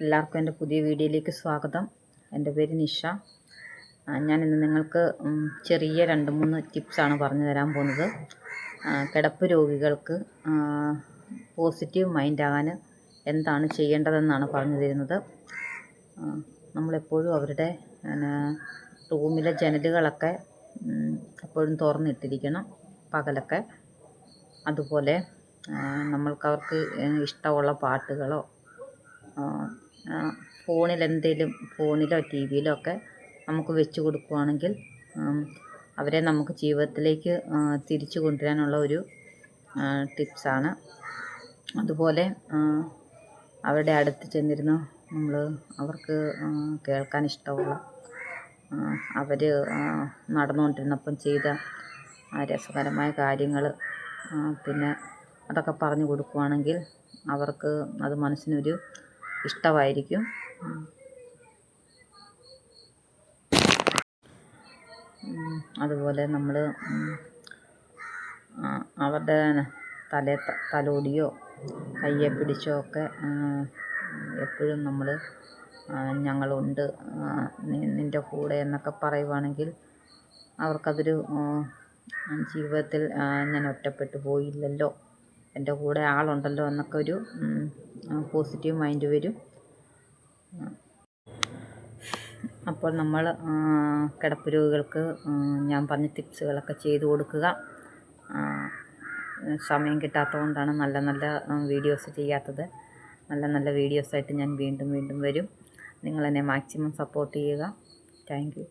എല്ലാവർക്കും എന്റെ പുതിയ വീഡിയോയിലേക്ക് സ്വാഗതം. എന്റെ പേര് നിഷ. ഞാനിന്ന് നിങ്ങൾക്ക് ചെറിയ രണ്ട് മൂന്ന് ടിപ്സാണ് പറഞ്ഞു തരാൻ പോകുന്നത്. കിടപ്പ് രോഗികൾക്ക് പോസിറ്റീവ് മൈൻഡാകാൻ എന്താണ് ചെയ്യേണ്ടതെന്നാണ് പറഞ്ഞു തരുന്നത്. നമ്മളെപ്പോഴും അവരുടെ റൂമിലെ ജനലുകളൊക്കെ എപ്പോഴും തുറന്നിട്ടിരിക്കണം പകലൊക്കെ. അതുപോലെ നമ്മൾക്ക് അവർക്ക് ഇഷ്ടമുള്ള പാട്ടുകളോ ഫോണിൽ എന്തെങ്കിലും ഫോണിലോ ടി വിയിലോ ഒക്കെ നമുക്ക് വെച്ച് കൊടുക്കുകയാണെങ്കിൽ അവരെ നമുക്ക് ജീവിതത്തിലേക്ക് തിരിച്ചു കൊണ്ടുവരാനുള്ള ഒരു ടിപ്സാണ് അതുപോലെ അവരുടെ അടുത്ത് ചെന്നിരുന്ന് നമ്മൾ അവർക്ക് കേൾക്കാൻ ഇഷ്ടമുള്ള അവർ നടന്നുകൊണ്ടിരുന്നപ്പം ചെയ്ത രസകരമായ കാര്യങ്ങൾ പിന്നെ അതൊക്കെ പറഞ്ഞു കൊടുക്കുകയാണെങ്കിൽ അവർക്ക് അത് മനസ്സിനൊരു ഇഷ്ടമായിരിക്കും. അതുപോലെ നമ്മൾ അവരുടെ തല തലോടിയോ കയ്യെ പിടിച്ചോ ഒക്കെ എപ്പോഴും നമ്മൾ ഞങ്ങളുണ്ട് നിന്റെ കൂടെ എന്നൊക്കെ പറയുവാണെങ്കിൽ അവർക്കതൊരു ജീവിതത്തിൽ ഞാൻ ഒറ്റപ്പെട്ടു പോയില്ലല്ലോ എന്റെ കൂടെ ആളുണ്ടല്ലോ എന്നൊക്കെ ഒരു പോസിറ്റീവ് മൈൻഡ് വരും. അപ്പോൾ നമ്മൾ കിടപ്പ് രോഗികൾക്ക് ഞാൻ പറഞ്ഞ ടിപ്സുകളൊക്കെ ചെയ്തു കൊടുക്കുക. സമയം സമയം കിട്ടാത്തതുകൊണ്ടാണ് നല്ല നല്ല വീഡിയോസ് ചെയ്യാത്തത്. നല്ല നല്ല വീഡിയോസായിട്ട് ഞാൻ വീണ്ടും വീണ്ടും വരും. നിങ്ങളെന്നെ മാക്സിമം സപ്പോർട്ട് ചെയ്യുക. താങ്ക്